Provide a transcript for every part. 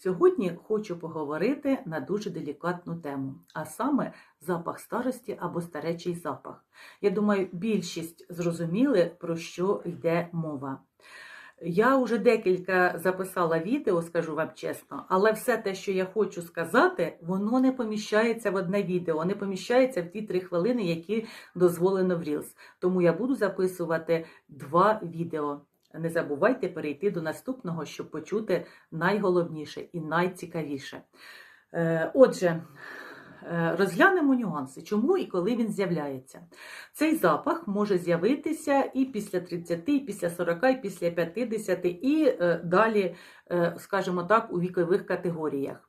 Сьогодні хочу поговорити на дуже делікатну тему, а саме запах старості або старечий запах. Я думаю, більшість зрозуміли, про що йде мова. Я вже декілька записала відео, скажу вам чесно, але все те, що я хочу сказати, воно не поміщається в одне відео, не поміщається в ті три хвилини, які дозволено в Reels. Тому я буду записувати два відео. Не забувайте перейти до наступного, щоб почути найголовніше і найцікавіше. Е, Отже, е, розглянемо нюанси, чому і коли він з'являється. Цей запах може з'явитися і після 30, і після 40, і після 50, і е, далі, скажімо так, у вікових категоріях.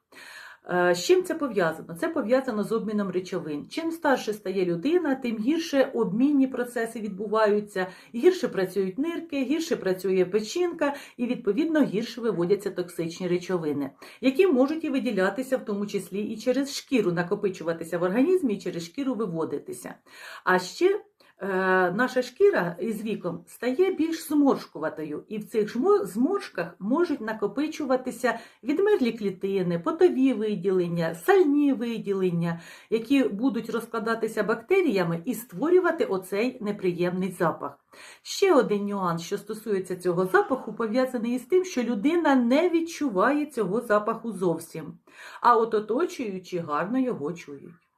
Е, З чим це пов'язано? Це пов'язано з обміном речовин. Чим старше стає людина, тим гірше обмінні процеси відбуваються, гірше працюють нирки, гірше працює печінка, і відповідно гірше виводяться токсичні речовини, які можуть і виділятися, в тому числі і через шкіру, накопичуватися в організмі і через шкіру виводитися. А ще наша шкіра із віком стає більш зморшкуватою, і в цих зморшках можуть накопичуватися відмерлі клітини, потові виділення, сальні виділення, які будуть розкладатися бактеріями і створювати оцей неприємний запах. Ще один нюанс, що стосується цього запаху, пов'язаний із тим, що людина не відчуває цього запаху зовсім, а от оточуючі гарно його чують.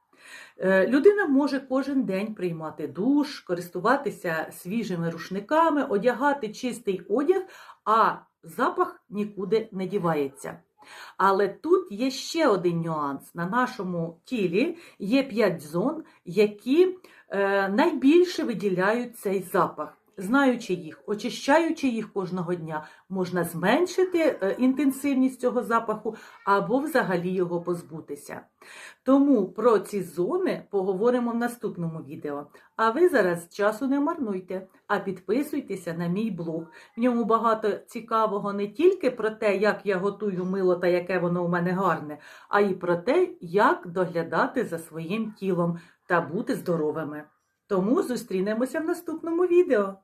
Е, Людина може кожен день приймати душ, користуватися свіжими рушниками, одягати чистий одяг, а запах нікуди не дівається. Але тут є ще один нюанс. На нашому тілі є 5 зон, які е, найбільше виділяють цей запах. Знаючи їх, очищаючи їх кожного дня, можна зменшити е, інтенсивність цього запаху або взагалі його позбутися. Тому про ці зони поговоримо в наступному відео. А ви зараз часу не марнуйте, а підписуйтеся на мій блог. В ньому багато цікавого не тільки про те, як я готую мило та яке воно у мене гарне, а й про те, як доглядати за своїм тілом та бути здоровими. Тому зустрінемося в наступному відео.